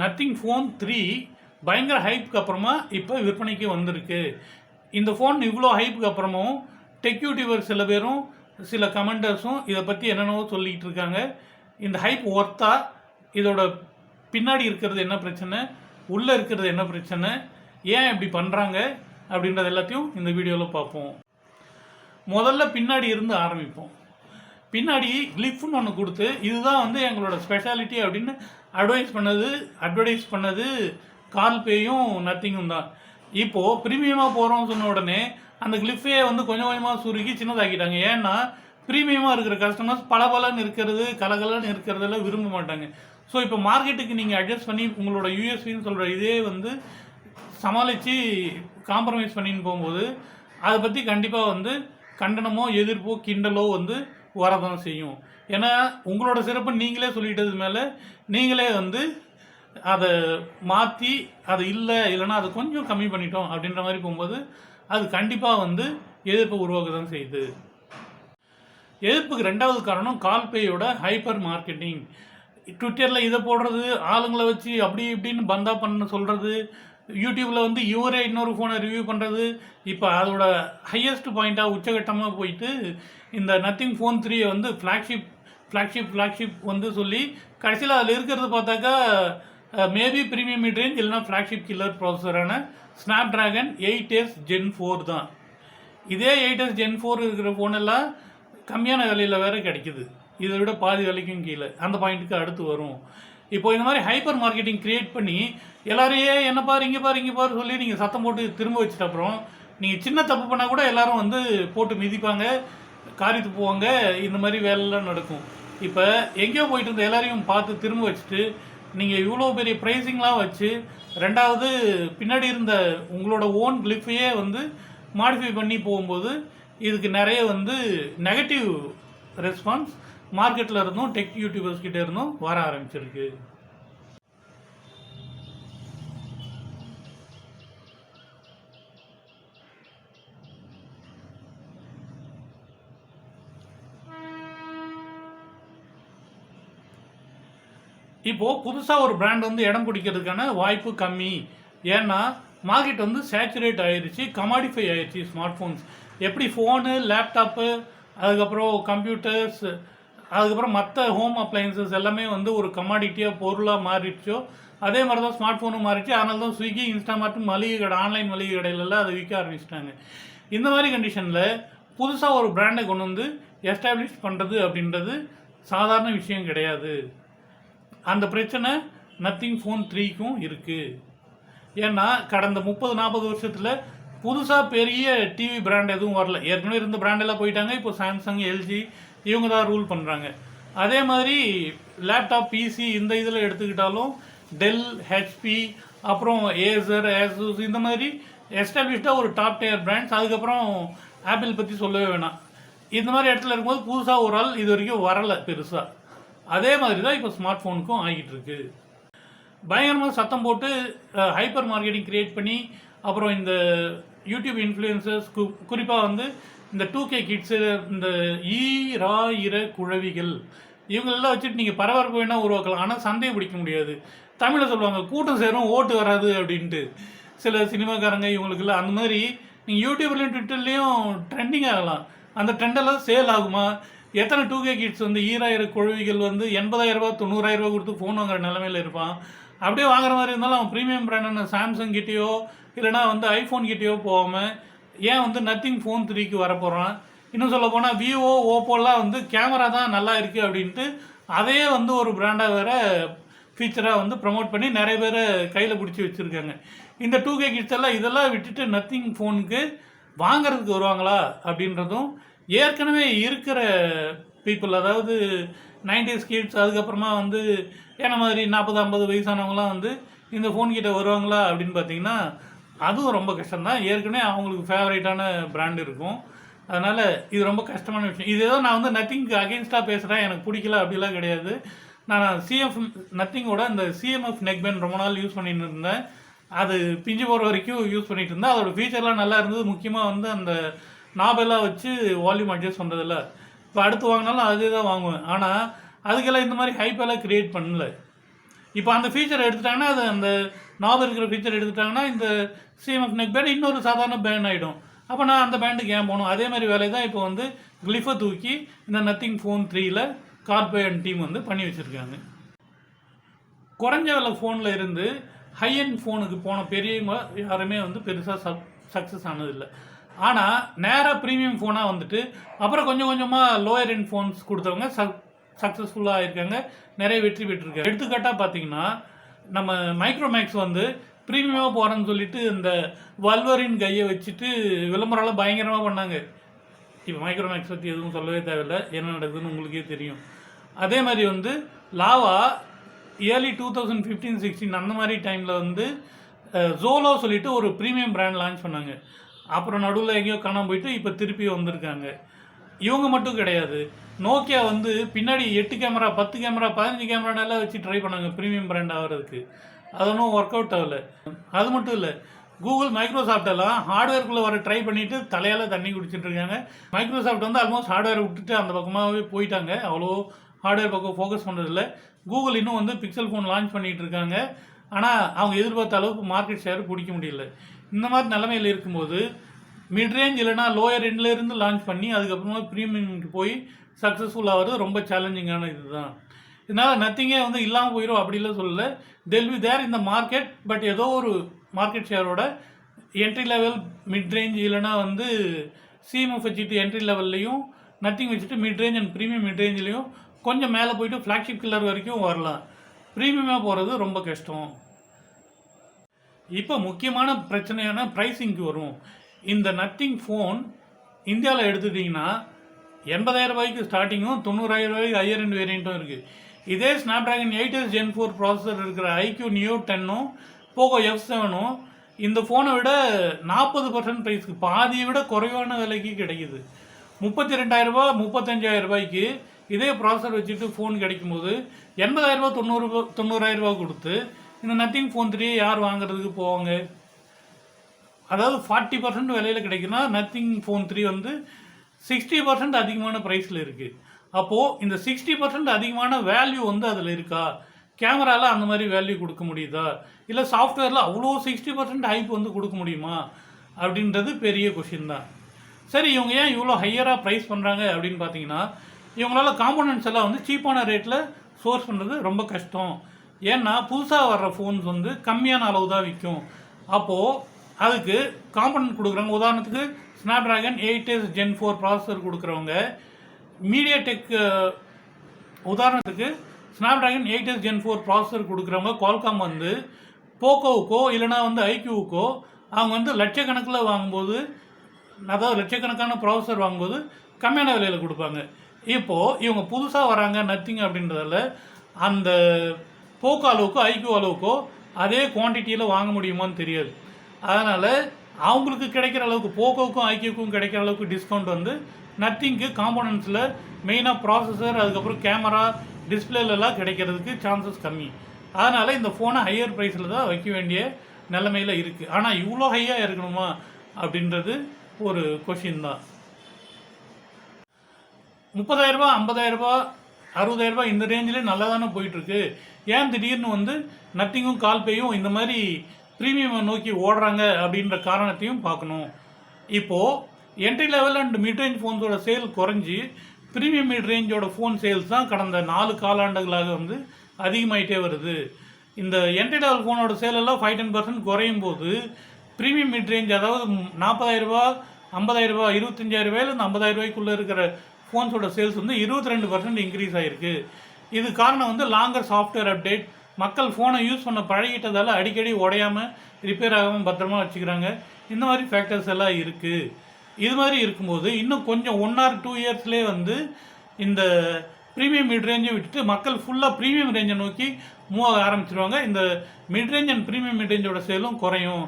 Nothing phone three பயங்கர ஹைப்புக்கு அப்புறமா இப்போ விற்பனைக்கு வந்திருக்கு. இந்த ஃபோன் இவ்வளோ ஹைப்புக்கு அப்புறமும் டெக்யூட்டிவர் சில பேரும் சில கமெண்டர்ஸும் இதை பற்றி என்னென்னவோ சொல்லிக்கிட்டு இருக்காங்க. இந்த ஹைப் ஒர்த்தா இதோட பின்னாடி இருக்கிறது என்ன பிரச்சனை? உள்ளே இருக்கிறது என்ன பிரச்சனை? ஏன் இப்படி பண்ணுறாங்க அப்படின்றது எல்லாத்தையும் இந்த வீடியோவில் பார்ப்போம். முதல்ல பின்னாடி இருந்து ஆரம்பிப்போம். பின்னாடி கிளிஃப்னு ஒன்று கொடுத்து இதுதான் வந்து எங்களோட ஸ்பெஷாலிட்டி அப்படின்னு அட்வைஸ் பண்ணது அட்வர்டைஸ் பண்ணது கால் பேயும் நத்திங்கும் தான். இப்போது ப்ரீமியமாக போகிறோம்னு சொன்ன உடனே அந்த கிளிஃபே வந்து கொஞ்சம் கொஞ்சமாக சுருக்கி சின்னதாக்கிட்டாங்க. ஏன்னா ப்ரீமியமாக இருக்கிற கஸ்டமர்ஸ் பளபளன்னு இருக்கிறது கலகலன்னு இருக்கிறதெல்லாம் விரும்ப மாட்டாங்க. ஸோ இப்போ மார்க்கெட்டுக்கு நீங்கள் அட்ஜஸ்ட் பண்ணி உங்களோட யூஎஸ்பின்னு சொல்கிற இதே வந்து சமாளித்து காம்ப்ரமைஸ் பண்ணின்னு போகும்போது அதை பற்றி கண்டிப்பாக வந்து கண்டனமோ எதிர்ப்போ கிண்டலோ வந்து வரதான் செய்யும். ஏன்னா உங்களோட சிறப்பு நீங்களே சொல்லிட்டது மேலே நீங்களே வந்து அதை மாற்றி அது இல்லை இல்லைன்னா அது கொஞ்சம் கம்மி பண்ணிட்டோம் அப்படின்ற மாதிரி போகும்போது அது கண்டிப்பாக வந்து எதிர்ப்பை உருவாக்க தான் செய்யுது. எதிர்ப்புக்கு ரெண்டாவது காரணம் கால்பேயோட ஹைப்பர் மார்க்கெட்டிங் ட்விட்டரில் இதை போடுறது ஆளுங்களை வச்சு அப்படி இப்படின்னு பந்தா பண்ண சொல்கிறது யூடியூப்பில் வந்து இவரே இன்னொரு ஃபோனை ரிவ்யூ பண்ணுறது இப்போ அதோட ஹையஸ்ட் பாயிண்ட்டாக உச்சகட்டமாக போயிட்டு இந்த நத்திங் ஃபோன் த்ரீயை வந்து ஃப்ளாக்ஷிப் ஃப்ளாக்ஷிப் ஃப்ளாக்ஷிப் வந்து சொல்லி கடைசியில் அதில் இருக்கிறது பார்த்தாக்கா மேபி ப்ரீமியம் மிட் ரேஞ்ச் இல்லைனா flagship killer ப்ராசஸரான Snapdragon eight S gen four தான். இதே எயிட் எஸ் ஜென் ஃபோர் இருக்கிற ஃபோனெல்லாம் கம்மியான விலையில் வேறு கிடைக்கிது. இதை விட பாதி விலைக்கும் கீழே. அந்த பாயிண்ட்டுக்கு அடுத்து வரும். இப்போ இந்த மாதிரி ஹைப்பர் மார்க்கெட்டிங் க்ரியேட் பண்ணி எல்லாரையே என்ன பாரு இங்கே பாரு இங்கே பாரு சொல்லி நீங்கள் சத்தம் போட்டு திரும்ப வச்சுட்ட அப்புறம் நீங்கள் சின்ன தப்பு பண்ணால் கூட எல்லோரும் வந்து போட்டு மிதிப்பாங்க காரித்து போவாங்க இந்த மாதிரி வேலைலாம் நடக்கும். இப்போ எங்கேயோ போயிட்டு இருந்த எல்லாரையும் பார்த்து திரும்ப வச்சுட்டு நீங்கள் இவ்வளோ பெரிய ப்ரைஸிங்லாம் வச்சு ரெண்டாவது பின்னாடி இருந்த உங்களோட ஓன் கிளிஃபையே வந்து மாடிஃபை பண்ணி போகும்போது இதுக்கு நிறைய வந்து நெகட்டிவ் ரெஸ்பான்ஸ் மார்க்கெட்டில் இருந்தும் டெக் யூடியூபர்ஸ் கிட்டே இருந்தும் வர ஆரம்பிச்சிருக்கு. இப்போது புதுசாக ஒரு பிராண்ட் வந்து இடம் பிடிக்கிறதுக்கான வாய்ப்பு கம்மி. ஏன்னா மார்க்கெட் வந்து சேச்சுரேட் ஆயிடுச்சு கமாடிஃபை ஆயிடுச்சு ஸ்மார்ட் ஃபோன்ஸ் எப்படி ஃபோனு லேப்டாப்பு அதுக்கப்புறம் கம்ப்யூட்டர்ஸ் அதுக்கப்புறம் மற்ற ஹோம் அப்ளையன்சஸ் எல்லாமே வந்து ஒரு கமாடிட்டியாக பொருளாக மாறிடுச்சோ அதே மாதிரி தான் ஸ்மார்ட் ஃபோனும் மாறிடுச்சு. அதனால தான் ஸ்விக்கி இன்ஸ்டாமார்ட் மளிகை கடை ஆன்லைன் மளிகை கடையிலலாம் அதை விற்க ஆரம்பிச்சிட்டாங்க. இந்த மாதிரி கண்டிஷனில் புதுசாக ஒரு பிராண்டை கொண்டு வந்து எஸ்டாப்ளிஷ் பண்ணுறது அப்படின்றது சாதாரண விஷயம் கிடையாது. அந்த பிரச்சனை நத்திங் ஃபோன் த்ரீக்கும் இருக்குது ஏன்னா கடந்த முப்பது நாற்பது வருஷத்தில் புதுசாக பெரிய டிவி பிராண்ட் எதுவும் வரல. ஏற்கனவே இருந்த பிராண்டெல்லாம் போயிட்டாங்க இப்போ சாம்சங் எல்ஜி இவங்க தான் ரூல் பண்ணுறாங்க அதே மாதிரி லேப்டாப் பிசி இந்த இதில் எடுத்துக்கிட்டாலும் டெல் ஹெச்பி அப்புறம் ஏசர் ஏசூஸ் இந்த மாதிரி எஸ்டாப்ளிஷ்டாக ஒரு டாப் டயர் பிராண்ட்ஸ் அதுக்கப்புறம் ஆப்பிள் பற்றி சொல்லவே வேணாம். இந்த மாதிரி இடத்துல இருக்கும்போது புதுசாக ஒரு ஆள் இது வரைக்கும் வரலை பெருசாக அதே மாதிரி தான் இப்போ ஸ்மார்ட் ஃபோனுக்கும் ஆகிட்டு இருக்கு பயங்கரமாக சத்தம் போட்டு ஹைப்பர் மார்க்கெட்டிங் கிரியேட் பண்ணி அப்புறம் இந்த யூடியூப் இன்ஃப்ளூயன்சர்ஸ் கு குறிப்பாக வந்து இந்த டூ கே கிட்ஸு இந்த ஈ ரா இர குழவிகள் இவங்களெல்லாம் வச்சுட்டு நீங்கள் பரபரப்பு வேணால் உருவாக்கலாம். ஆனால் சந்தையை பிடிக்க முடியாது. தமிழில் சொல்லுவாங்க கூட்டம் சேரும் ஓட்டு வராது அப்படின்ட்டு. சில சினிமாக்காரங்க இவங்களுக்குலாம் அந்த மாதிரி நீங்கள் யூடியூப்லேயும் ட்விட்டர்லேயும் ட்ரெண்டிங் ஆகலாம். அந்த ட்ரெண்டெல்லாம் சேல் ஆகுமா? எத்தனை டூ கே கிட்ஸ் வந்து ஈராயிரம் குழவிகள் வந்து எண்பதாயிரம் ரூபா தொண்ணூறாயிரம் ரூபா கொடுத்து ஃபோன் வாங்குற நிலமையில இருப்பான். அப்படியே வாங்குற மாதிரி இருந்தாலும் அவன் ப்ரீமியம் பிராண்டான சாம்சங் கிட்டேயோ இல்லைனா வந்து ஐஃபோன் கிட்டேயோ போகாமல் ஏன் வந்து நத்திங் ஃபோன் த்ரீக்கு வரப்போகிறான் இன்னும் சொல்ல போனால் விவோ ஓப்போலாம் வந்து கேமரா தான் நல்லா இருக்குது அப்படின்ட்டு அதையே வந்து ஒரு பிராண்டாக வேறு ஃபீச்சராக வந்து ப்ரமோட் பண்ணி நிறைய பேரை கையில் பிடிச்சி வச்சுருக்காங்க. இந்த டூ கே கிட்ஸ் எல்லாம் இதெல்லாம் விட்டுட்டு நத்திங் ஃபோனுக்கு வாங்குறதுக்கு வருவாங்களா அப்படின்றதும் ஏற்கனவே இருக்கிற பீப்புள் அதாவது நைன்டிஸ் கிட்ஸ் அதுக்கப்புறமா வந்து என்ன மாதிரி நாற்பது ஐம்பது வயசானவங்களாம் வந்து இந்த ஃபோன் கிட்ட வருவாங்களா அப்படின்னு பார்த்தீங்கன்னா அதுவும் ரொம்ப கஷ்டம்தான். ஏற்கனவே அவங்களுக்கு ஃபேவரேட்டான பிராண்ட் இருக்கும். அதனால் இது ரொம்ப கஷ்டமான விஷயம். இது ஏதோ நான் வந்து நத்திங்க்கு அகேன்ஸ்டாக பேசுகிறேன் எனக்கு பிடிக்கல அப்படிலாம் கிடையாது. நான் சிஎஃப் நத்திங்கோட இந்த சிஎம்எஃப் நெக் பேண்ட் ரொம்ப நாள் யூஸ் பண்ணிட்டு இருந்தேன். அது பிஞ்சு போகிற வரைக்கும் யூஸ் பண்ணிகிட்டு இருந்தேன். அதோட ஃபீச்சர்லாம் நல்லா இருந்தது. முக்கியமாக வந்து அந்த நாபெல்லாம் வச்சு வால்யூம் அட்ஜஸ்ட் பண்ணுறதில்ல இப்போ அடுத்து வாங்கினாலும் அதே தான் வாங்குவேன். ஆனால் அதுக்கெல்லாம் இந்த மாதிரி ஹைப்பெல்லாம் க்ரியேட் பண்ணல. இப்போ அந்த ஃபீச்சர் எடுத்துட்டாங்கன்னா அது அந்த நாவல் இருக்கிற ஃபீச்சர் எடுத்துட்டாங்கன்னா இந்த சிஎம்எஃப் நெக் பேண்ட் இன்னொரு சாதாரண பேண்ட் ஆகிடும் அப்போ நான் அந்த பேண்டுக்கு ஏன் போகணும்? அதே மாதிரி வேலையை தான் இப்போ வந்து கிளிஃபை தூக்கி இந்த நத்திங் ஃபோன் த்ரீயில் கார்பே அண்ட் டீம் வந்து பண்ணி வச்சுருக்காங்க. குறைஞ்ச விலை ஃபோனில் இருந்து ஹையன் ஃபோனுக்கு போன பெரியவங்க யாருமே வந்து பெருசாக சப் சக்ஸஸ் ஆனதில்லை. ஆனால் நேராக ப்ரீமியம் ஃபோனாக வந்துட்டு அப்புறம் கொஞ்சம் கொஞ்சமாக லோயர் எண்ட் ஃபோன்ஸ் கொடுத்தவங்க சக் சக்ஸஸ்ஃபுல்லாக இருக்காங்க. நிறைய வெற்றி பெற்றிருக்காங்க. எடுத்துக்காட்டாக பார்த்தீங்கன்னா நம்ம மைக்ரோமேக்ஸ் வந்து ப்ரீமியமாக போகிறேன்னு சொல்லிட்டு இந்த வல்வரின் கையை வச்சுட்டு விளம்பரம்லாம் பயங்கரமாக பண்ணாங்க. இப்போ மைக்ரோமேக்ஸ் பற்றி எதுவும் சொல்லவே தேவையில்லை. என்ன நடக்குதுன்னு உங்களுக்கே தெரியும். அதே மாதிரி வந்து Lava early two thousand fifteen sixteen அந்த மாதிரி டைமில் வந்து ஜோலோ சொல்லிட்டு ஒரு ப்ரீமியம் பிராண்ட் லான்ச் பண்ணாங்க. அப்புறம் நடுவில் எங்கேயோ காணாமல் போயிட்டு இப்போ திருப்பி வந்திருக்காங்க. இவங்க மட்டும் கிடையாது. நோக்கியா வந்து பின்னாடி எட்டு கேமரா பத்து கேமரா பதினஞ்சு கேமரானெல்லாம் வச்சு ட்ரை பண்ணாங்க ப்ரீமியம் பிராண்ட் ஆகிறதுக்கு. அது ஒன்றும் ஒர்க் அவுட் ஆகலை. அது மட்டும் இல்லை கூகுள் மைக்ரோசாஃப்ட் எல்லாம் ஹார்ட்வேர்க்குள்ளே வர ட்ரை பண்ணிவிட்டு தலையால் தண்ணி குடிச்சிட்டு இருக்காங்க. மைக்ரோசாஃப்ட் வந்து ஆல்மோஸ்ட் ஹார்ட்வேர் விட்டுட்டு அந்த பக்கமாகவே போயிட்டாங்க. அவ்வளோ ஹார்ட்வேர் பக்கம் ஃபோக்கஸ் பண்ணுறதில்ல கூகுள் இன்னும் வந்து பிக்சல் ஃபோன் லான்ச் பண்ணிகிட்டு இருக்காங்க. ஆனால் அவங்க எதிர்பார்த்த அளவுக்கு மார்க்கெட் ஷேர் பிடிக்க முடியல. இந்த மாதிரி நிலமையில் இருக்கும்போது மிட்ரேஞ்ச் இல்லைனா லோயர் எண்ட்ல இருந்து லான்ச் பண்ணி அதுக்கப்புறமா ப்ரீமியமுக்கு போய் சக்ஸஸ்ஃபுல் ஆகிறது ரொம்ப சேலஞ்சிங்கான இதுதான். இதனால் நத்திங்கே வந்து இல்லாமல் போயிடும் அப்படிலாம் சொல்லல. தெல் பி தேர் இந்த மார்க்கெட் பட் ஏதோ ஒரு மார்க்கெட் ஷேரோட என்ட்ரி லெவல் மிட் ரேஞ்ச் இல்லைனா வந்து சிஎம்எஃப் வச்சுட்டு என்ட்ரி லெவல்லையும் நத்திங் வச்சுட்டு mid range and premium mid ரேஞ்சிலையும் கொஞ்சம் மேலே போயிட்டு ஃப்ளாக்ஷிப் கில்லர் வரைக்கும் வரலாம். ப்ரீமியமாக போகிறது ரொம்ப கஷ்டம். இப்போ முக்கியமான பிரச்சனையான ப்ரைஸிங்க்கு வரும் இந்த நத்திங் ஃபோன் இந்தியாவில் எடுத்துட்டிங்கன்னா எண்பதாயிரம் ரூபாய்க்கு ஸ்டார்டிங்கும் தொண்ணூறாயிரம் ரூபாய்க்கு ஹையர் அண்ட் வேரியண்ட்டும் இருக்குது இதே Snapdragon eight S gen four processor இருக்கிற ஐக்யூ நியூ டென்னும் போகோ எஃப் செவனும் இந்த ஃபோனை விட நாற்பது பர்சன்ட் ப்ரைஸ்க்கு பாதியை விட குறைவான விலைக்கு கிடைக்குது. முப்பத்தி ரெண்டாயிரம் ரூபாய் முப்பத்தஞ்சாயிரம் ரூபாய்க்கு இதே ப்ராசஸர் வச்சுட்டு ஃபோன் கிடைக்கும்போது எண்பதாயிரம் ரூபா தொண்ணூறு தொண்ணூறாயிரம் ரூபா கொடுத்து இந்த நத்திங் ஃபோன் த்ரீ யார் வாங்குறதுக்கு போவாங்க? அதாவது ஃபார்ட்டி பர்சன்ட் விலையில் கிடைக்குன்னா நத்திங் ஃபோன் த்ரீ வந்து சிக்ஸ்டி பர்சன்ட் அதிகமான ப்ரைஸில் இருக்குது அப்போது இந்த சிக்ஸ்டி பர்சன்ட் அதிகமான வேல்யூ வந்து அதில் இருக்கா? கேமராவில் அந்த மாதிரி வேல்யூ கொடுக்க முடியுதா? இல்லை சாஃப்ட்வேரில் அவ்வளோ சிக்ஸ்டி பர்சன்ட் ஹைப் வந்து கொடுக்க முடியுமா? அப்படின்றது பெரிய கொஷின் தான். சரி இவங்க ஏன் இவ்வளோ ஹையராக ப்ரைஸ் பண்ணுறாங்க அப்படின்னு பார்த்தீங்கன்னா இவங்களால காம்போனன்ட்ஸ் எல்லாம் வந்து சீப்பான ரேட்டில் சோர்ஸ் பண்ணுறது ரொம்ப கஷ்டம். ஏன்னா புதுசாக வர்ற ஃபோன்ஸ் வந்து கம்மியான அளவு தான் விற்கும் அப்போது அதுக்கு காம்பனன்ட் கொடுக்குறாங்க உதாரணத்துக்கு Snapdragon eight S gen four processor கொடுக்குறவங்க மீடியா டெக் உதாரணத்துக்கு Snapdragon eight S gen four processor கொடுக்குறவங்க குவால்காம் வந்து போக்கோவுக்கோ இல்லைனா வந்து ஐக்யூவுக்கோ அவங்க வந்து லட்சக்கணக்கில் வாங்கும்போது அதாவது லட்சக்கணக்கான ப்ராசஸர் வாங்கும்போது கம்மியான விலையில் கொடுப்பாங்க. இப்போது இவங்க புதுசாக வராங்க நத்திங் அப்படின்றதால அந்த போக்கோ அளவுக்கோ ஐக்யூ அளவுக்கோ அதே குவான்டிட்டியில் வாங்க முடியுமான்னு தெரியாது. அதனால் அவங்களுக்கு கிடைக்கிற அளவுக்கு போக்கோவுக்கும் ஐக்யூக்கும் கிடைக்கிற அளவுக்கு டிஸ்கவுண்ட் வந்து நத்திங்க்கு காம்போனன்ட்ஸில் மெயினாக ப்ராசஸர் அதுக்கப்புறம் கேமரா டிஸ்பிளேலலாம் கிடைக்கிறதுக்கு சான்சஸ் கம்மி. அதனால் இந்த ஃபோனை ஹையர் ப்ரைஸில் தான் வைக்க வேண்டிய நிலைமையில் இருக்குது ஆனால் இவ்வளோ ஹையாக இருக்கணுமா அப்படின்றது ஒரு கொஷின் தான். முப்பதாயிரரூபா ஐம்பதாயிரரூபா அறுபதாயிரரூபா இந்த ரேஞ்சிலே நல்லா தானே போயிட்டுருக்கு. ஏன் திடீர்னு வந்து நத்திங்கும் கால்பேயும் இந்த மாதிரி ப்ரீமியமை நோக்கி ஓடுறாங்க அப்படின்ற காரணத்தையும் பார்க்கணும். இப்போது entry level and mid range ஃபோன்ஸோட sale குறைஞ்சி ப்ரீமியம் மிட் ரேஞ்சோட ஃபோன் சேல்ஸ் தான் கடந்த நாலு காலாண்டுகளாக வந்து அதிகமாயிட்டே வருது. இந்த என்ட்ரி லெவல் ஃபோனோட சேல் எல்லாம் ஃபைவ் டென் பர்சன்ட் குறையும் போது ப்ரீமியம் மிட் ரேஞ்ச் அதாவது நாற்பதாயிரரூபா ஐம்பதாயிரரூபா ஐம்பதாயிரம் ரூபாய் இருபத்தஞ்சாயிரம் ரூபாயிலேருந்து ஐம்பதாயிரம் ரூபாய்க்குள்ளே இருக்கிற ஃபோன்ஸோட சேல்ஸ் வந்து இருபத்தி ரெண்டு பர்சன்ட் இன்க்ரீஸ் ஆகிருக்கு இது காரணம் வந்து லாங்கர் சாஃப்ட்வேர் அப்டேட் மக்கள் ஃபோனை யூஸ் பண்ண பழகிட்டதால் அடிக்கடி உடையாமல் ரிப்பேர் ஆகாமல் பத்திரமா வச்சுக்கிறாங்க. இந்த மாதிரி ஃபேக்டர்ஸ் எல்லாம் இருக்குது இது மாதிரி இருக்கும்போது இன்னும் கொஞ்சம் ஒன் ஆர் டூ இயர்ஸ்லேயே வந்து இந்த ப்ரீமியம் மிட் ரேஞ்சை விட்டுட்டு மக்கள் ஃபுல்லாக ப்ரீமியம் ரேஞ்சை நோக்கி மூவ் ஆக ஆரம்பிச்சிருவாங்க. இந்த mid range and premium mid ரேஞ்சோட சேலும் குறையும்.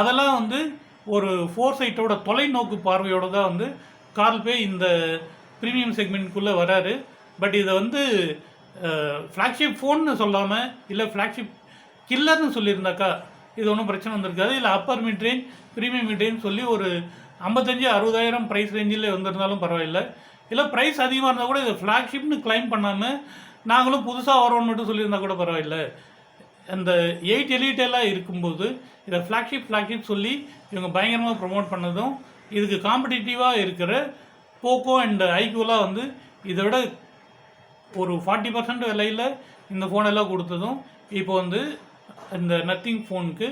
அதெல்லாம் வந்து ஒரு ஃபோர் சைட்டோட தொலைநோக்கு பார்வையோட தான் வந்து கார்ல்பே இந்த ப்ரீமியம் செக்மெண்ட்குள்ளே வராரு. பட் இதை வந்து ஃப்ளாக்ஷிப் ஃபோன்னு சொல்லாமல் இல்லை ஃப்ளாக்ஷிப் கில்லர்னு சொல்லியிருந்தாக்கா இது ஒன்றும் பிரச்சனை வந்திருக்காது. இல்லை upper mid range premium mid range சொல்லி ஒரு ஐம்பத்தஞ்சு அறுபதாயிரம் ப்ரைஸ் ரேஞ்சில் வந்திருந்தாலும் பரவாயில்லை. இல்லை ப்ரைஸ் அதிகமாக இருந்தால் கூட இதை ஃப்ளாக்ஷிப்னு கிளைம் பண்ணாமல் நாங்களும் புதுசாக வரோம்னு மட்டும் சொல்லியிருந்தால் கூட பரவாயில்லை. அந்த எயிட் எலிட்டெல்லாம் இருக்கும்போது இதை ஃப்ளாக்ஷிப் ஃப்ளாக்ஷிப் சொல்லி இவங்க பயங்கரமாக ப்ரொமோட் பண்ணதும் இதுக்கு காம்படிட்டிவாக இருக்கிற போக்கோ அண்ட் ஐக்யூலாம் வந்து இதை விட ஒரு ஃபார்ட்டி பர்சன்ட் விலையில் இந்த ஃபோனெல்லாம் கொடுத்ததும் இப்போ வந்து இந்த நத்திங் ஃபோனுக்கு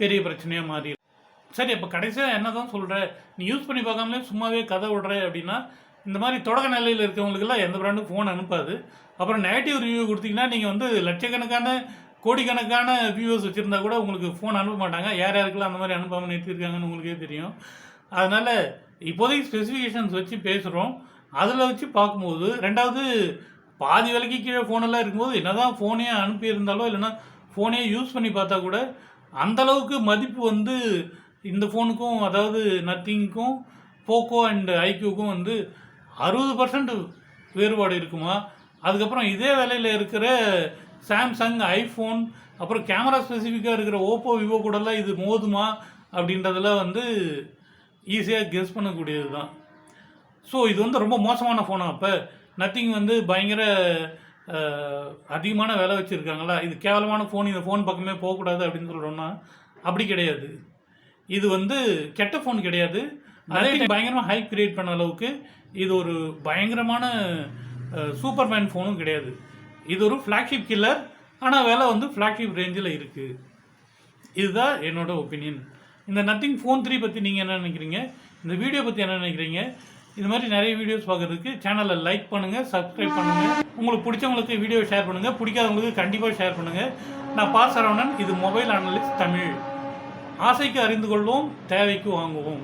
பெரிய பிரச்சனையாக மாறி சரி அப்போ கடைசியாக என்ன தான் சொல்கிற நீ யூஸ் பண்ணி பார்க்காமலே சும்மாவே கதை விடுற அப்படின்னா இந்த மாதிரி தொடக்க நிலையில் இருக்கிறவங்களுக்குலாம் எந்த பிராண்டும் ஃபோன் அனுப்பாது அப்புறம் நெகட்டிவ் ரிவ்யூ கொடுத்தீங்கன்னா நீங்கள் வந்து லட்சக்கணக்கான கோடிக்கணக்கான வியூவர்ஸ் வச்சுருந்தா கூட உங்களுக்கு ஃபோன் அனுப்ப மாட்டாங்க யார் யாருக்கெல்லாம் அந்த மாதிரி அனுப்பாமல் நிறுத்திருக்காங்கன்னு உங்களுக்கே தெரியும் அதனால் இப்போதைக்கு ஸ்பெசிஃபிகேஷன்ஸ் வச்சு பேசுகிறோம் அதில் வச்சு பார்க்கும்போது ரெண்டாவது பாதி விலைக்கு கீழே ஃபோனெல்லாம் இருக்கும்போது என்னதான் ஃபோனே அனுப்பியிருந்தாலோ இல்லைன்னா ஃபோனே யூஸ் பண்ணி பார்த்தா கூட அந்தளவுக்கு மதிப்பு வந்து இந்த ஃபோனுக்கும் அதாவது நத்திங்க்கும் போக்கோ அண்ட் ஐக்யூக்கும் வந்து அறுபது பர்சன்ட் வேறுபாடு இருக்குமா? அதுக்கப்புறம் இதே விலையில் இருக்கிற சாம்சங் ஐஃபோன் அப்புறம் கேமரா ஸ்பெசிஃபிக்காக இருக்கிற ஓப்போ விவோ கூடலாம் இது மோதுமா? அப்படின்றதெல்லாம் வந்து ஈஸியாக கெஸ் பண்ணக்கூடியது தான் ஸோ இது வந்து ரொம்ப மோசமான ஃபோனா அப்போ நத்திங் வந்து பயங்கர அதிகமான விலை வச்சுருக்காங்களா? இது கேவலமான ஃபோன் இந்த ஃபோன் பக்கமே போகக்கூடாது அப்படின்னு சொல்கிறோம்னா அப்படி கிடையாது. இது வந்து கெட்ட ஃபோன் கிடையாது. அதே பயங்கரமாக ஹைப் கிரியேட் பண்ண அளவுக்கு இது ஒரு பயங்கரமான சூப்பர்மேன் ஃபோனும் கிடையாது. இது ஒரு ஃப்ளாக்ஷிப் கில்லர் ஆனால் விலை வந்து ஃப்ளாக்ஷிப் ரேஞ்சில் இருக்குது இதுதான் என்னோட ஒப்பீனியன் இந்த நத்திங் ஃபோன் த்ரீ பற்றி நீங்கள் என்ன நினைக்கிறீங்க? இந்த வீடியோ பற்றி என்ன நினைக்கிறீங்க? இது மாதிரி நிறைய வீடியோஸ் பார்க்கறதுக்கு சேனலை லைக் பண்ணுங்கள் சப்ஸ்கிரைப் பண்ணுங்கள் உங்களுக்கு பிடிச்சவங்களுக்கு வீடியோ ஷேர் பண்ணுங்கள் பிடிக்காதவங்களுக்கு கண்டிப்பாக ஷேர் பண்ணுங்கள் நான் பாஸ் சரவணன் இது மொபைல் அனலிஸ்ட் தமிழ். ஆசைக்கு அறிந்து கொள்வோம் தேவைக்கு வாங்குவோம்.